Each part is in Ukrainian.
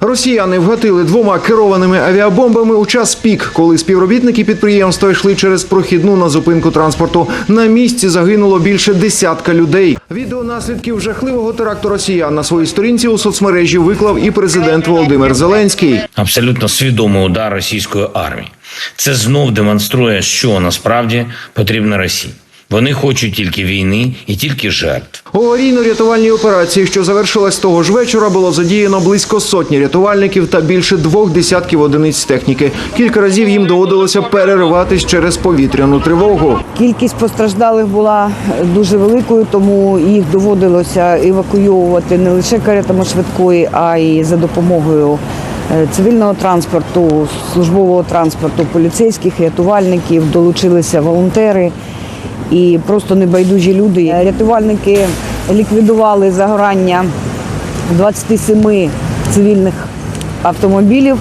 Росіяни вгатили двома керованими авіабомбами у час пік, коли співробітники підприємства йшли через прохідну на зупинку транспорту. На місці загинуло більше десятка людей. Відео наслідків жахливого теракту росіян на своїй сторінці у соцмережі виклав і президент Володимир Зеленський. абсолютно свідомий удар російської армії. Це знов демонструє, що насправді потрібно Росії. Вони хочуть тільки війни і тільки жертв. У аварійно-рятувальній операції, що завершилась того ж вечора, було задіяно близько сотні рятувальників та більше двох десятків одиниць техніки. Кілька разів їм доводилося перериватись через повітряну тривогу. Кількість постраждалих була дуже великою, тому їх доводилося евакуйовувати не лише каретами швидкої, а й за допомогою е, цивільного транспорту, службового транспорту, поліцейських рятувальників, долучилися волонтери і просто небайдужі люди. Рятувальники ліквідували загорання 27 цивільних автомобілів.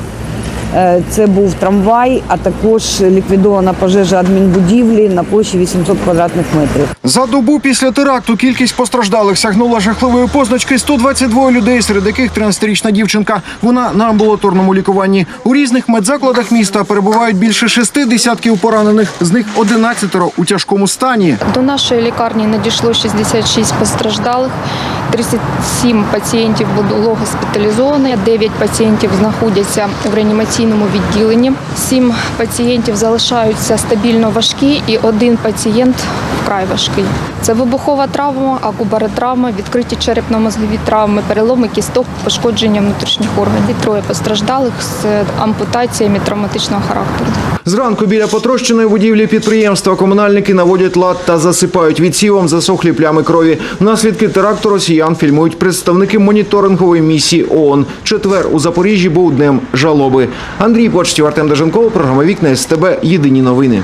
Е, Це був трамвай, а також ліквідована пожежа адмінбудівлі на площі 800 квадратних метрів. За добу після теракту кількість постраждалих сягнула жахливої позначки 122 людей, серед яких 13-річна дівчинка. Вона на амбулаторному лікуванні. У різних медзакладах міста перебувають більше шести десятків поранених, з них 11 у тяжкому стані. До нашої лікарні надійшло 66 постраждалих, 37 пацієнтів було госпіталізовано, 9 пацієнтів знаходяться в реанімаційному відділенні, 7 пацієнтів залишаються стабільно важкі і один пацієнт вкрай важкий. Це вибухова травма, акубаротравма, відкриті черепно-мозгові травми, переломи кісток, пошкодження внутрішніх органів. Троє постраждалих з ампутаціями травматичного характеру. Зранку біля потрощеної будівлі підприємства комунальники наводять лад та засипають відсівом засохлі плями крові. Наслідки теракту росіян фільмують представники моніторингової місії ООН. Четвер у Запоріжжі був днем жалоби. Андрій Почтів, Артем Деженков, програма Вікна СТБ. Єдині новини.